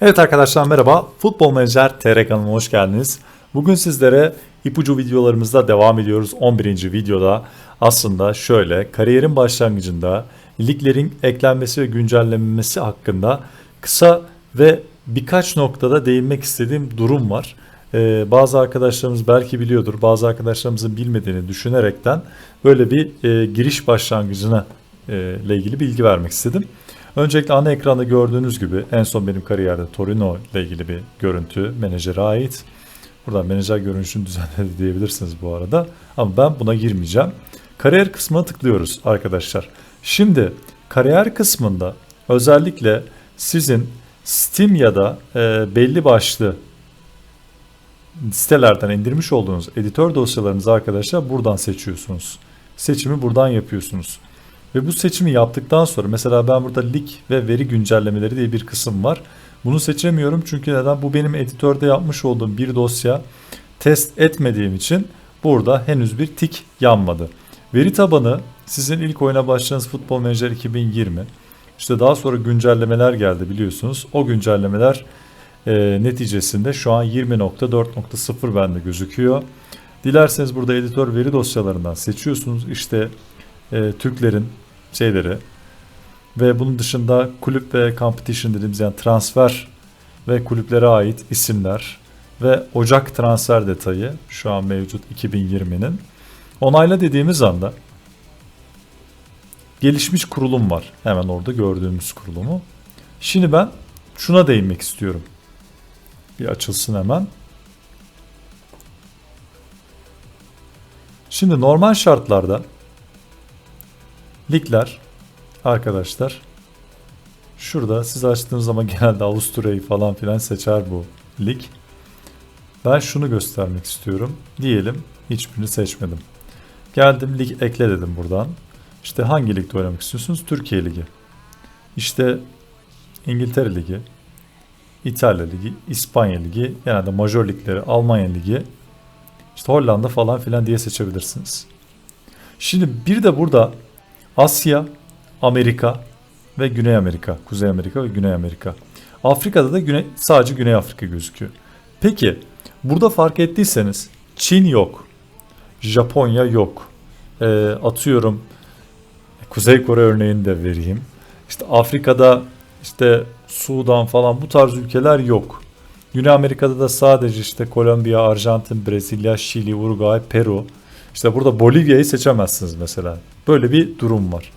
Evet arkadaşlar merhaba. Futbol Menajer TR kanalına hoş geldiniz. Bugün sizlere ipucu videolarımızda devam ediyoruz. 11. videoda aslında şöyle kariyerin başlangıcında liglerin eklenmesi ve güncellenmesi hakkında kısa ve birkaç noktada değinmek istediğim durum var. Ee, bazı arkadaşlarımız belki biliyordur, bazı arkadaşlarımızın bilmediğini düşünerekten böyle bir e, giriş başlangıcına e, ile ilgili bilgi vermek istedim. Öncelikle ana ekranda gördüğünüz gibi en son benim kariyerde Torino ile ilgili bir görüntü menajere ait. Buradan menajer görünüşünü düzenledi diyebilirsiniz bu arada. Ama ben buna girmeyeceğim. Kariyer kısmına tıklıyoruz arkadaşlar. Şimdi kariyer kısmında özellikle sizin Steam ya da e, belli başlı sitelerden indirmiş olduğunuz editör dosyalarınızı arkadaşlar buradan seçiyorsunuz. Seçimi buradan yapıyorsunuz. Ve bu seçimi yaptıktan sonra mesela ben burada lig ve veri güncellemeleri diye bir kısım var. Bunu seçemiyorum çünkü neden? Bu benim editörde yapmış olduğum bir dosya. Test etmediğim için burada henüz bir tik yanmadı. Veri tabanı sizin ilk oyuna başladığınız Futbol Manager 2020. İşte daha sonra güncellemeler geldi biliyorsunuz. O güncellemeler e, neticesinde şu an 20.4.0 bende gözüküyor. Dilerseniz burada editör veri dosyalarından seçiyorsunuz. İşte e, Türklerin şeyleri ve bunun dışında kulüp ve competition dediğimiz yani transfer ve kulüplere ait isimler ve Ocak transfer detayı şu an mevcut 2020'nin. Onayla dediğimiz anda gelişmiş kurulum var. Hemen orada gördüğümüz kurulumu. Şimdi ben şuna değinmek istiyorum. Bir açılsın hemen. Şimdi normal şartlarda ligler arkadaşlar şurada siz açtığınız zaman genelde Avusturya'yı falan filan seçer bu lig. Ben şunu göstermek istiyorum. Diyelim hiçbirini seçmedim. Geldim lig ekle dedim buradan. İşte hangi ligde oynamak istiyorsunuz? Türkiye Ligi. İşte İngiltere Ligi, İtalya Ligi, İspanya Ligi, genelde major ligleri, Almanya Ligi, işte Hollanda falan filan diye seçebilirsiniz. Şimdi bir de burada Asya, Amerika ve Güney Amerika, Kuzey Amerika ve Güney Amerika. Afrika'da da Güney, sadece Güney Afrika gözüküyor. Peki burada fark ettiyseniz Çin yok, Japonya yok. E, atıyorum Kuzey Kore örneğini de vereyim. İşte Afrika'da işte Sudan falan bu tarz ülkeler yok. Güney Amerika'da da sadece işte Kolombiya, Arjantin, Brezilya, Şili, Uruguay, Peru. İşte burada Bolivya'yı seçemezsiniz mesela. Böyle bir durum var.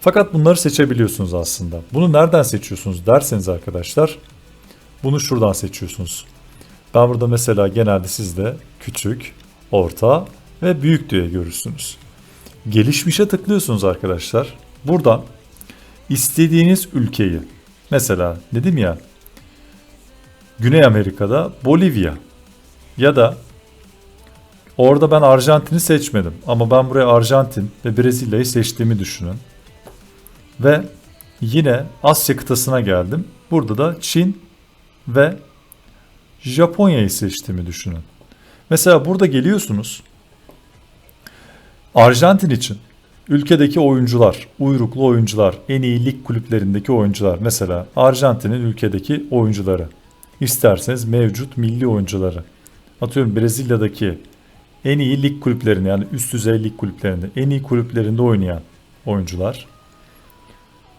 Fakat bunları seçebiliyorsunuz aslında. Bunu nereden seçiyorsunuz derseniz arkadaşlar bunu şuradan seçiyorsunuz. Ben burada mesela genelde sizde küçük, orta ve büyük diye görürsünüz. Gelişmişe tıklıyorsunuz arkadaşlar. Buradan istediğiniz ülkeyi mesela dedim ya Güney Amerika'da Bolivya ya da orada ben Arjantin'i seçmedim ama ben buraya Arjantin ve Brezilya'yı seçtiğimi düşünün. Ve yine Asya kıtasına geldim. Burada da Çin ve Japonya'yı seçtiğimi düşünün. Mesela burada geliyorsunuz. Arjantin için ülkedeki oyuncular, uyruklu oyuncular, en iyi lig kulüplerindeki oyuncular. Mesela Arjantin'in ülkedeki oyuncuları. İsterseniz mevcut milli oyuncuları. Atıyorum Brezilya'daki en iyi lig kulüplerinde yani üst düzey lig kulüplerinde en iyi kulüplerinde oynayan oyuncular.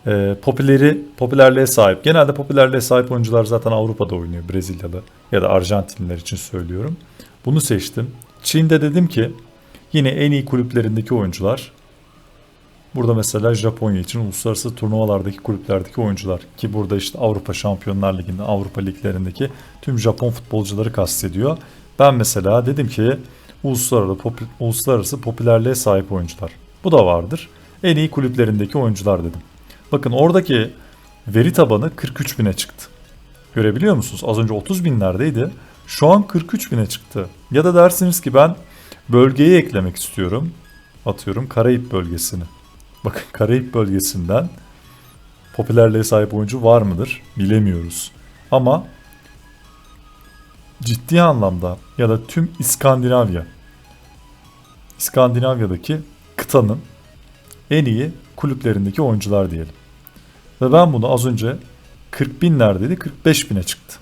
Ee, popüleri, popülerliğe sahip. Genelde popülerliğe sahip oyuncular zaten Avrupa'da oynuyor. Brezilyalı ya da Arjantinliler için söylüyorum. Bunu seçtim. Çin'de dedim ki yine en iyi kulüplerindeki oyuncular. Burada mesela Japonya için uluslararası turnuvalardaki kulüplerdeki oyuncular ki burada işte Avrupa Şampiyonlar Ligi'nde, Avrupa liglerindeki tüm Japon futbolcuları kastediyor. Ben mesela dedim ki uluslararası, popü, uluslararası popülerliğe sahip oyuncular. Bu da vardır. En iyi kulüplerindeki oyuncular dedim. Bakın oradaki veri tabanı 43 bine çıktı. Görebiliyor musunuz? Az önce 30 binlerdeydi. Şu an 43 bine çıktı. Ya da dersiniz ki ben bölgeyi eklemek istiyorum. Atıyorum Karayip bölgesini. Bakın Karayip bölgesinden popülerliğe sahip oyuncu var mıdır? Bilemiyoruz. Ama ciddi anlamda ya da tüm İskandinavya İskandinavya'daki kıtanın en iyi kulüplerindeki oyuncular diyelim. Ve ben bunu az önce 40 bin neredeydi? 45 bine çıktı.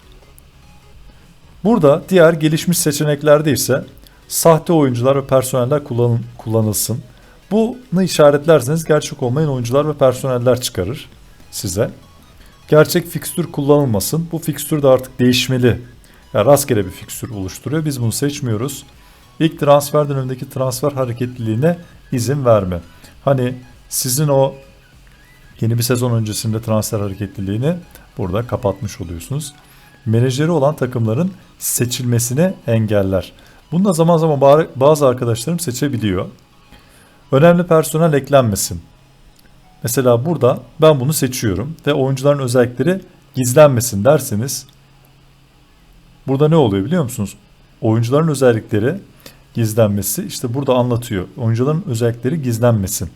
Burada diğer gelişmiş seçeneklerde ise sahte oyuncular ve personeller kullan, kullanılsın. Bunu işaretlerseniz gerçek olmayan oyuncular ve personeller çıkarır size. Gerçek fikstür kullanılmasın. Bu fikstür de artık değişmeli. Yani rastgele bir fikstür oluşturuyor. Biz bunu seçmiyoruz. İlk transferden önceki transfer hareketliliğine izin verme. Hani sizin o yeni bir sezon öncesinde transfer hareketliliğini burada kapatmış oluyorsunuz. Menajeri olan takımların seçilmesini engeller. Bunu zaman zaman bazı arkadaşlarım seçebiliyor. Önemli personel eklenmesin. Mesela burada ben bunu seçiyorum ve oyuncuların özellikleri gizlenmesin derseniz burada ne oluyor biliyor musunuz? Oyuncuların özellikleri gizlenmesi işte burada anlatıyor. Oyuncuların özellikleri gizlenmesin.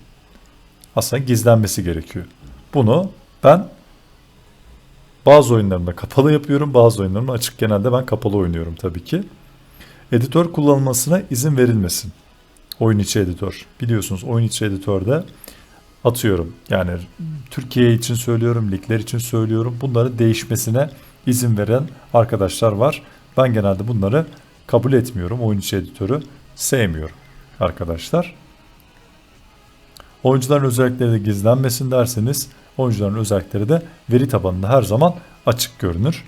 Aslında gizlenmesi gerekiyor. Bunu ben bazı oyunlarımda kapalı yapıyorum. Bazı oyunlarımda açık genelde ben kapalı oynuyorum tabii ki. Editör kullanılmasına izin verilmesin. Oyun içi editör. Biliyorsunuz oyun içi editörde atıyorum. Yani Türkiye için söylüyorum, ligler için söylüyorum. Bunları değişmesine izin veren arkadaşlar var. Ben genelde bunları kabul etmiyorum. Oyun içi editörü sevmiyorum arkadaşlar. Oyuncuların özellikleri de gizlenmesin derseniz oyuncuların özellikleri de veri tabanında her zaman açık görünür.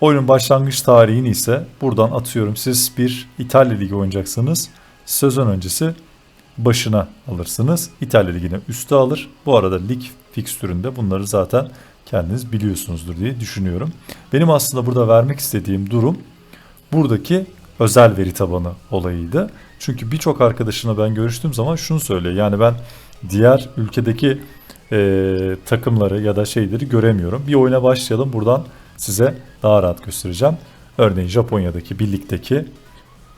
Oyunun başlangıç tarihini ise buradan atıyorum siz bir İtalya Ligi oynayacaksınız. Sezon öncesi başına alırsınız. İtalya Ligi'ne üste alır. Bu arada lig fikstüründe bunları zaten kendiniz biliyorsunuzdur diye düşünüyorum. Benim aslında burada vermek istediğim durum buradaki özel veri tabanı olayıydı. Çünkü birçok arkadaşına ben görüştüğüm zaman şunu söylüyor. Yani ben diğer ülkedeki e, takımları ya da şeyleri göremiyorum. Bir oyuna başlayalım buradan size daha rahat göstereceğim. Örneğin Japonya'daki birlikteki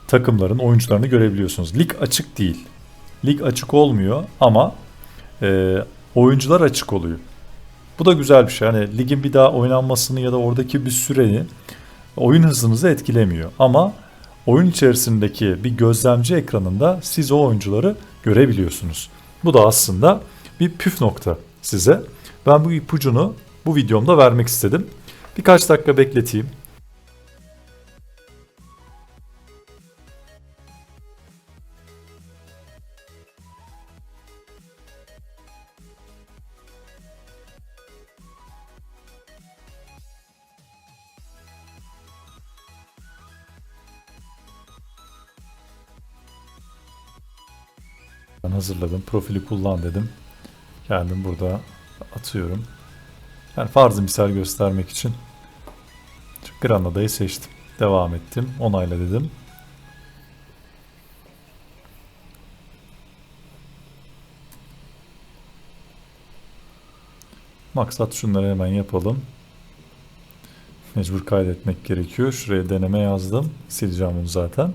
takımların oyuncularını görebiliyorsunuz. Lig açık değil. Lig açık olmuyor ama e, oyuncular açık oluyor. Bu da güzel bir şey. Hani ligin bir daha oynanmasını ya da oradaki bir süreyi oyun hızınızı etkilemiyor. Ama oyun içerisindeki bir gözlemci ekranında siz o oyuncuları görebiliyorsunuz. Bu da aslında bir püf nokta size. Ben bu ipucunu bu videomda vermek istedim. Birkaç dakika bekleteyim. Ben hazırladım. Profili kullan dedim. Geldim burada atıyorum. Yani farzı misal göstermek için Granada'yı seçtim. Devam ettim. Onayla dedim. Maksat şunları hemen yapalım. Mecbur kaydetmek gerekiyor. Şuraya deneme yazdım. Sileceğim bunu zaten.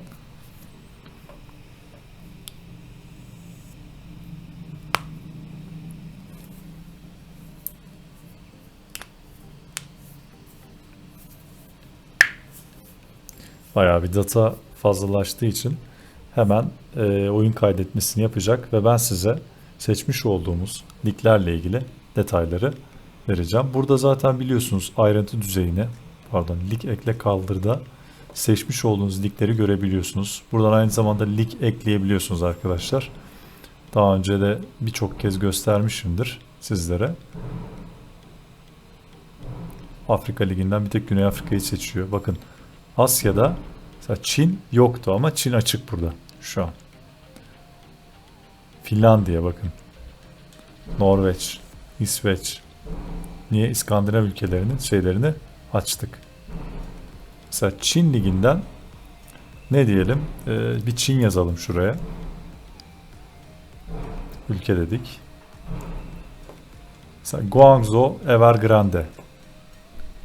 Bayağı bir data fazlalaştığı için hemen e, oyun kaydetmesini yapacak ve ben size seçmiş olduğumuz liglerle ilgili detayları vereceğim. Burada zaten biliyorsunuz ayrıntı düzeyini pardon lig ekle kaldırda seçmiş olduğunuz ligleri görebiliyorsunuz. Buradan aynı zamanda lig ekleyebiliyorsunuz arkadaşlar. Daha önce de birçok kez göstermişimdir sizlere. Afrika Ligi'nden bir tek Güney Afrika'yı seçiyor. Bakın Asya'da mesela Çin yoktu ama Çin açık burada şu an. Finlandiya bakın. Norveç, İsveç. Niye İskandinav ülkelerinin şeylerini açtık. Mesela Çin liginden ne diyelim? Ee, bir Çin yazalım şuraya. Ülke dedik. Mesela Guangzhou Evergrande.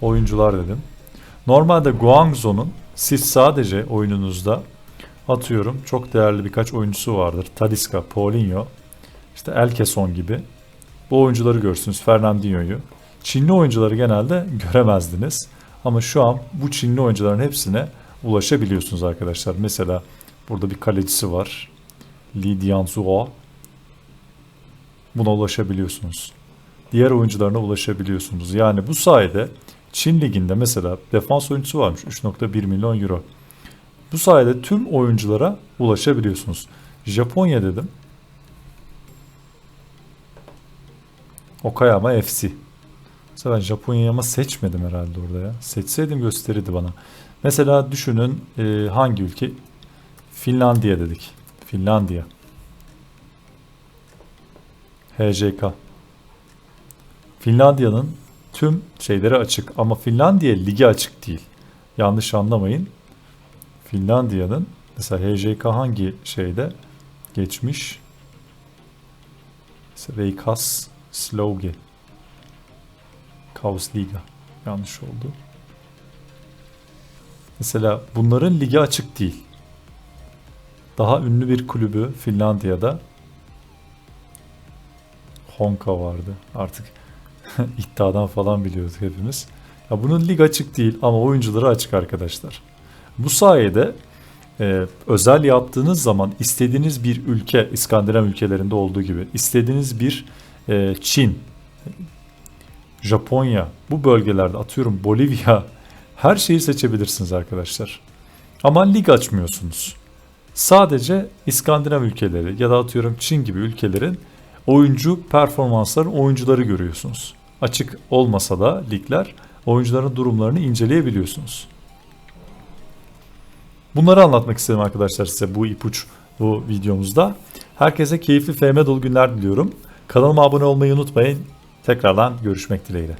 Oyuncular dedim. Normalde Guangzhou'nun siz sadece oyununuzda atıyorum çok değerli birkaç oyuncusu vardır. Talisca, Paulinho, işte Elkeson gibi. Bu oyuncuları görsünüz. Fernandinho'yu. Çinli oyuncuları genelde göremezdiniz. Ama şu an bu Çinli oyuncuların hepsine ulaşabiliyorsunuz arkadaşlar. Mesela burada bir kalecisi var. Li Dianzuo. Buna ulaşabiliyorsunuz. diğer oyuncularına ulaşabiliyorsunuz. Yani bu sayede Çin liginde mesela defans oyuncusu varmış 3.1 milyon euro. Bu sayede tüm oyunculara ulaşabiliyorsunuz. Japonya dedim. Okayama FC. Mesela ben Japonya'yı ama seçmedim herhalde orada ya. Seçseydim gösterirdi bana. Mesela düşünün e, hangi ülke? Finlandiya dedik. Finlandiya. HJK. Finlandiya'nın tüm şeyleri açık ama Finlandiya ligi açık değil. Yanlış anlamayın. Finlandiya'nın mesela HJK hangi şeyde geçmiş? Mesela Veikas Sloge. Kaos Liga. Yanlış oldu. Mesela bunların ligi açık değil. Daha ünlü bir kulübü Finlandiya'da Honka vardı. Artık iddiadan falan biliyorduk hepimiz. Ya bunun lig açık değil ama oyuncuları açık arkadaşlar. Bu sayede e, özel yaptığınız zaman istediğiniz bir ülke, İskandinav ülkelerinde olduğu gibi istediğiniz bir e, Çin, Japonya, bu bölgelerde atıyorum Bolivya her şeyi seçebilirsiniz arkadaşlar. Ama lig açmıyorsunuz. Sadece İskandinav ülkeleri ya da atıyorum Çin gibi ülkelerin oyuncu performansların oyuncuları görüyorsunuz. Açık olmasa da ligler oyuncuların durumlarını inceleyebiliyorsunuz. Bunları anlatmak istedim arkadaşlar size bu ipuç bu videomuzda. Herkese keyifli FM dolu günler diliyorum. Kanalıma abone olmayı unutmayın. Tekrardan görüşmek dileğiyle.